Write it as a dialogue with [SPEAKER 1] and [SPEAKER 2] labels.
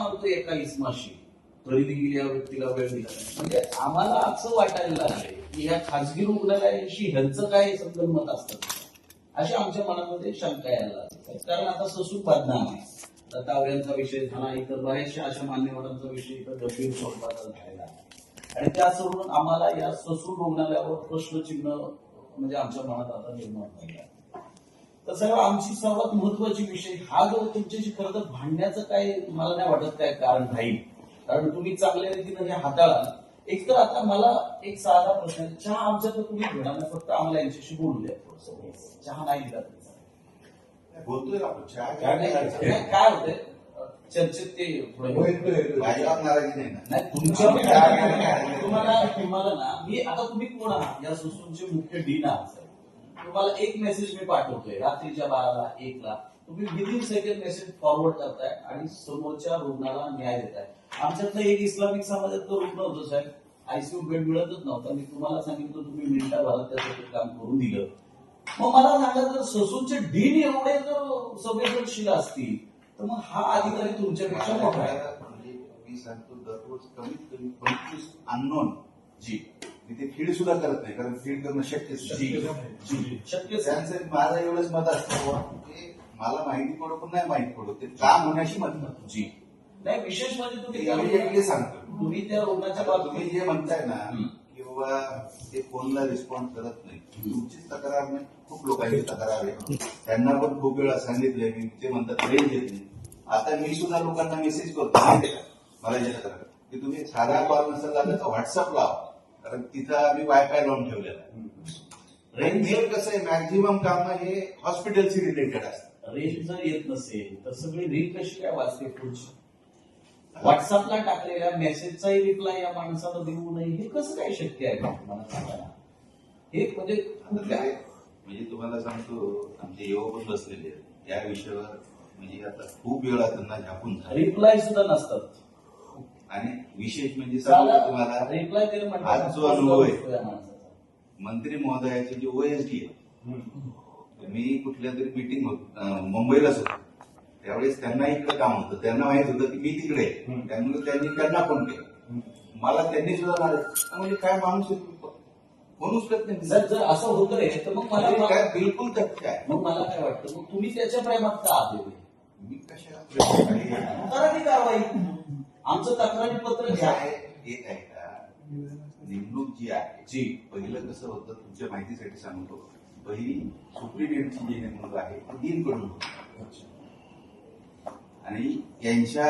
[SPEAKER 1] मारतो एका इसमाशी. तरी देखील या व्यक्तीला वेळ दिला. म्हणजे आम्हाला असं वाटायला लागलंय की ह्या खासगी रुग्णालयाशी ह्यांचं काय संगनमत असतं? अशी आमच्या मनामध्ये शंका यायला लागली. कारण आता ससून बदनाम आहे. आता विषय झाला इतर बऱ्याचशा अशा मान्यवरांचा विषय इथं गंभीर स्वरूपाचा झालेला आहे. आणि त्या सोडून आम्हाला या ससून रुग्णालयावर प्रश्नचिन्ह म्हणजे आमच्या मनात आता निर्माण झाले आहे. तर सगळं आमची सर्वात महत्वाची विषय हा जो तुमच्याशी खरं तर भांडण्याचं काय मला नाही वाटत काय कारण राहील. कारण तुम्ही चांगल्या रीतीने हे हाताळा एक तर आता मला एक साधा प्रश्न आहे. चहा आमच्याकडे तुम्ही घेणार नाही फक्त आम्हाला यांच्याशी बोलू द्या थोडंसं. चहा नाही दिला तरी.
[SPEAKER 2] बोलतोय आपण? चहा
[SPEAKER 1] काय काय होतंय? चर्चेत ते
[SPEAKER 2] नाही
[SPEAKER 1] तुमच्या तुम्हाला तुम्हाला ना मी आता तुम्ही कोण आहात? या सुसूनचे मुख्य डीन आहात. तुम्हाला एक मेसेज मी पाठवतोय. रात्रीच्या बाराला एकला. तुम्ही विदिन सेकंड मेसेज फॉरवर्ड करताय आणि समोरच्या रुग्णाला न्याय देताय. आमच्यातलं एक इस्लामिक समाजातलं रुग्ण होतो साहेब. आयसीयू बेड मिळतच नव्हता. मी तुम्हाला सांगितलं तुम्ही मिनिटाभरात त्याचं त्यासाठी काम करून दिलं. मग मला सांगा जर ससूनचे डीन एवढे जर संवेदनशील असतील तर मग हा अधिकारी तुमच्यापेक्षा मोठा आहे.
[SPEAKER 2] मी सांगतो दररोज कमीत कमी पंचवीस अननोन
[SPEAKER 1] जी
[SPEAKER 2] तिथे फीड सुद्धा करत नाही कारण फीड करणं शक्यच
[SPEAKER 1] जी
[SPEAKER 2] नाही.
[SPEAKER 1] जी शक्य
[SPEAKER 2] त्यांचं माझं एवढंच मत असतं मला माहिती पडो पण नाही माहिती पडो ते काम होण्याशी मतलब
[SPEAKER 1] जी. नाही विशेष म्हणजे
[SPEAKER 2] सांगतो.
[SPEAKER 1] तुम्ही त्या रुग्णाच्या
[SPEAKER 2] तुम्ही
[SPEAKER 1] बाबतीत
[SPEAKER 2] जे म्हणताय ना
[SPEAKER 1] हम्म.
[SPEAKER 2] की बाबा ते फोनला रिस्पॉन्स करत नाही तुमचीच तक्रार नाही. खूप लोकांची तक्रार आहे. त्यांना पण खूप वेळा सांगितलंय मी ते म्हणतात रेंज येत नाही. आता मी सुद्धा लोकांना मेसेज करतो मला जे तक्रार की तुम्ही साधा कॉल नसेल तर व्हॉट्सअप लावा. कारण तिथं आम्ही वायफाय लावून ठेवलेला आहे. रेंज हे कसं आहे मॅक्झिमम काम हे हॉस्पिटलशी रिलेटेड असतात
[SPEAKER 1] रेंज जर येत नसेल तर सगळी रील कशी काय वाचते पुढची? व्हॉट्सअपला टाकलेल्या मेसेजचाही रिप्लाय या माणसाला देऊ नये हे कसं काय शक्य आहे मला सांगा ना. हे म्हणजे
[SPEAKER 2] ते म्हणजे तुम्हाला सांगतो आमचे युवक पण बसलेले या विषयावर म्हणजे आता खूप वेळा त्यांना झाकून
[SPEAKER 1] रिप्लाय सुद्धा नसतात.
[SPEAKER 2] आणि विशेष म्हणजे सांगू तुम्हाला आज जो अनुभव आहे. मंत्री महोदयाचे जे ओएसडी आहे मी कुठल्या तरी मिटिंग मुंबईलाच होतो त्यावेळेस त्यांना इकडे काम होतं. त्यांना माहीत होतं की मी तिकडे. त्यामुळे त्यांनी त्यांना फोन केला. मला त्यांनी सुद्धा नाराज म्हणजे काय माणूस? फोन उचलत नाही.
[SPEAKER 1] जर जर असं होतं रे तर मग मला
[SPEAKER 2] काय बिलकुल तथ्य आहे.
[SPEAKER 1] मग मला काय वाटतं? मग तुम्ही त्याच्या प्रेमात का येऊ
[SPEAKER 2] मी
[SPEAKER 1] ती कारवाई. आमचं तक्रारी पत्र घ्या
[SPEAKER 2] काय एक आहे का? नेमणूक जी आहे
[SPEAKER 1] जी
[SPEAKER 2] पहिलं कसं होतं तुमच्या माहितीसाठी सांगतो. पहिली सुप्रिटेंडची जी नेमणूक आहे ती डीन कडून होती आणि यांच्या